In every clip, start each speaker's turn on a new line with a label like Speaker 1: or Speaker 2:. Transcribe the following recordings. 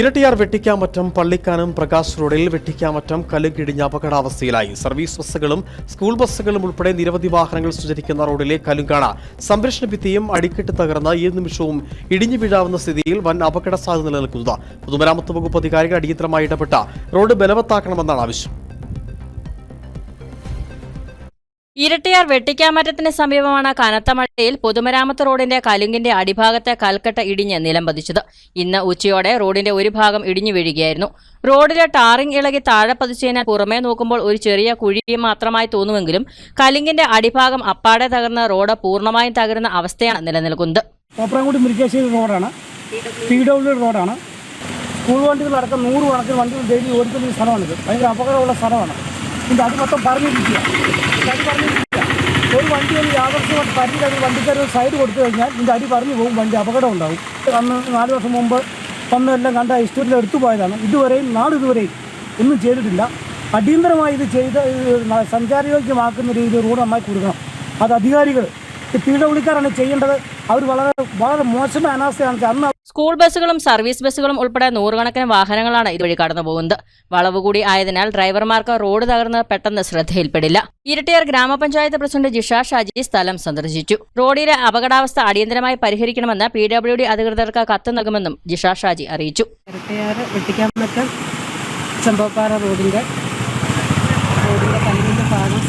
Speaker 1: ഇരട്ടിയാർ വെട്ടിക്കാമറ്റം പള്ളിക്കാനം പ്രകാശ് റോഡിൽ വെട്ടിക്കാമറ്റം കലുകിടിഞ്ഞ അപകടാവസ്ഥയിലായി. സർവീസ് ബസ്സുകളും സ്കൂൾ ബസ്സുകളും ഉൾപ്പെടെ നിരവധി വാഹനങ്ങൾ സഞ്ചരിക്കുന്ന റോഡിലെ കലുങ്കാണ സംരക്ഷണ ഭിത്തിയും അടിക്കെട്ട് തകർന്ന് ഏത് നിമിഷവും ഇടിഞ്ഞു വീഴാവുന്ന സ്ഥിതിയിൽ വൻ അപകട സാധ്യത നിലനിൽക്കുന്നത്. പൊതുമരാമത്ത് വകുപ്പ് അധികാരികൾ അടിയന്തരമായി ഇടപെട്ട റോഡ് ബലവത്താക്കണമെന്നാണ് ആവശ്യം.
Speaker 2: ഇരട്ടിയാർ വെട്ടിക്കാമറ്റത്തിന് സമീപമാണ് കനത്ത മഴയിൽ പൊതുമരാമത്ത് റോഡിന്റെ കലുങ്കിന്റെ അടിഭാഗത്തെ കൽക്കട്ട ഇടിഞ്ഞ് നിലംപതിച്ചത് ഇന്ന് ഉച്ചയോടെ റോഡിന്റെ ഒരു ഭാഗം ഇടിഞ്ഞു വീഴുകയായിരുന്നു. റോഡിലെ ടാറിംഗ് ഇളകി താഴെ പതിച്ചതിനാൽ പുറമേ നോക്കുമ്പോൾ ഒരു ചെറിയ കുഴി മാത്രമായി തോന്നുമെങ്കിലും കലുങ്കിന്റെ അടിഭാഗം അപ്പാടെ തകർന്ന് റോഡ് പൂർണമായും തകരുന്ന അവസ്ഥയാണ് നിലനിൽക്കുന്നത്.
Speaker 3: തോപ്രാംകുടി മുരിക്കാശ്ശേരി റോഡാണ്. പി ഡബ്ല്യു റോഡാണ്. സ്കൂൾ വണ്ടികളടക്കം നൂറ് കണക്കിന് വണ്ടികൾ ഡെയിലി ഓടിക്കുന്ന സ്ഥലമാണിത്. ഭയങ്കര അപകടമുള്ള സ്ഥലമാണ്. ഇതിന്റെ അത് മൊത്തം പറഞ്ഞു പറഞ്ഞിരിക്കുക. ഒരു വണ്ടി ഒന്ന് യാദർശമായിട്ട് പരിധി അത് വണ്ടിക്കാർ സൈഡ് കൊടുത്തു കഴിഞ്ഞാൽ ഇതിന്റെ അടി പറഞ്ഞു പോകും വണ്ടി അപകടം ഉണ്ടാവും അന്ന് നാല് വർഷം മുമ്പ് വന്നെല്ലാം കണ്ട ഹിസ്റ്റോറിയിൽ എടുത്തു പോയതാണ്. ഇതുവരെയും നാളിതുവരെയും ഒന്നും ചെയ്തിട്ടില്ല. അടിയന്തരമായി ഇത് ചെയ്ത് സഞ്ചാരയോഗ്യമാക്കുന്ന രീതിയിൽ റോഡ് നന്നായി കൊടുക്കണം അത് അധികാരികൾ ഈ പി ഡബ്ല്യുക്കാരാണ് ചെയ്യേണ്ടത്. അവർ വളരെ വളരെ മോശമായ അനാസ്ഥയാണ്. അന്ന്
Speaker 2: സ്കൂൾ ബസ്സുകളും സർവീസ് ബസ്സുകളും ഉൾപ്പെടെ നൂറുകണക്കിന് വാഹനങ്ങളാണ് ഇതുവഴി കടന്നുപോകുന്നത്. വളവ് കൂടി ആയതിനാൽ ഡ്രൈവർമാർക്ക് റോഡ് തകർന്ന് പെട്ടെന്ന് ശ്രദ്ധയിൽപ്പെടില്ല. ഇരട്ടിയാർ ഗ്രാമപഞ്ചായത്ത് പ്രസിഡന്റ് ജിഷ ഷാജി സ്ഥലം സന്ദർശിച്ചു. റോഡിലെ അപകടാവസ്ഥ അടിയന്തരമായി പരിഹരിക്കണമെന്ന് പി ഡബ്ല്യു ഡി അധികൃതർക്ക് കത്ത് നൽകുമെന്നും ജിഷ ഷാജി അറിയിച്ചു.
Speaker 4: ഇരട്ടിയാർ റോഡിന്റെ കല്ലിന്റെ ഭാഗം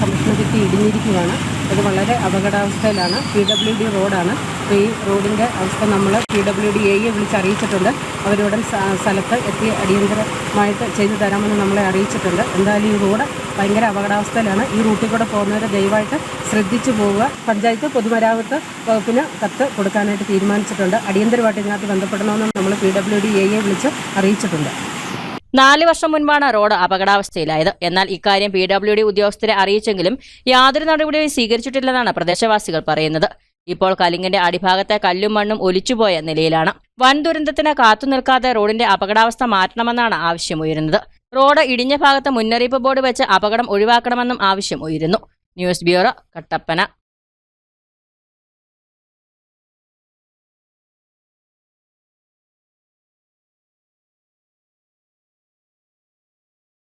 Speaker 4: ഇടിഞ്ഞിരിക്കുകയാണ്. അത് വളരെ അപകടാവസ്ഥയിലാണ്. പി ഡബ്ല്യു ഡി റോഡാണ്. അപ്പോൾ ഈ റോഡിന്റെ അവസ്ഥ നമ്മൾ പി ഡബ്ല്യു ഡി എയെ വിളിച്ച് അറിയിച്ചിട്ടുണ്ട്. അവരുടൻ സ്ഥലത്ത് എത്തി അടിയന്തരമായിട്ട് ചെയ്തു തരാമെന്ന് നമ്മളെ അറിയിച്ചിട്ടുണ്ട്. എന്തായാലും ഈ റോഡ് ഭയങ്കര അപകടാവസ്ഥയിലാണ്. ഈ റൂട്ടിൽ കൂടെ പോകുന്നവർ ദയവായിട്ട് ശ്രദ്ധിച്ചു പോവുക. പഞ്ചായത്ത് പൊതുമരാമത്ത് വകുപ്പിന് കത്ത് കൊടുക്കാനായിട്ട് തീരുമാനിച്ചിട്ടുണ്ട്. അടിയന്തരമായിട്ട് ഇതിനകത്ത് ബന്ധപ്പെടണമെന്ന് നമ്മൾ പി ഡബ്ല്യു ഡി എയെ വിളിച്ച് അറിയിച്ചിട്ടുണ്ട്.
Speaker 2: നാല് വർഷം മുൻപാണ് റോഡ് അപകടാവസ്ഥയിലായത്. എന്നാൽ ഇക്കാര്യം പി ഡബ്ല്യു ഡി ഉദ്യോഗസ്ഥരെ അറിയിച്ചെങ്കിലും യാതൊരു നടപടിയും സ്വീകരിച്ചിട്ടില്ലെന്നാണ് പ്രദേശവാസികൾ പറയുന്നത്. ഇപ്പോൾ കലിങ്ങിന്റെ അടിഭാഗത്തെ കല്ലും മണ്ണും ഒലിച്ചുപോയ നിലയിലാണ്. വൻ ദുരന്തത്തിന് കാത്തുനിൽക്കാതെ റോഡിന്റെ അപകടാവസ്ഥ മാറ്റണമെന്നാണ് ആവശ്യമുയരുന്നത്. റോഡ് ഇടിഞ്ഞ ഭാഗത്ത് മുന്നറിയിപ്പ് ബോർഡ് വെച്ച് അപകടം ഒഴിവാക്കണമെന്നും ആവശ്യം ഉയരുന്നു. News bureau Kattappana.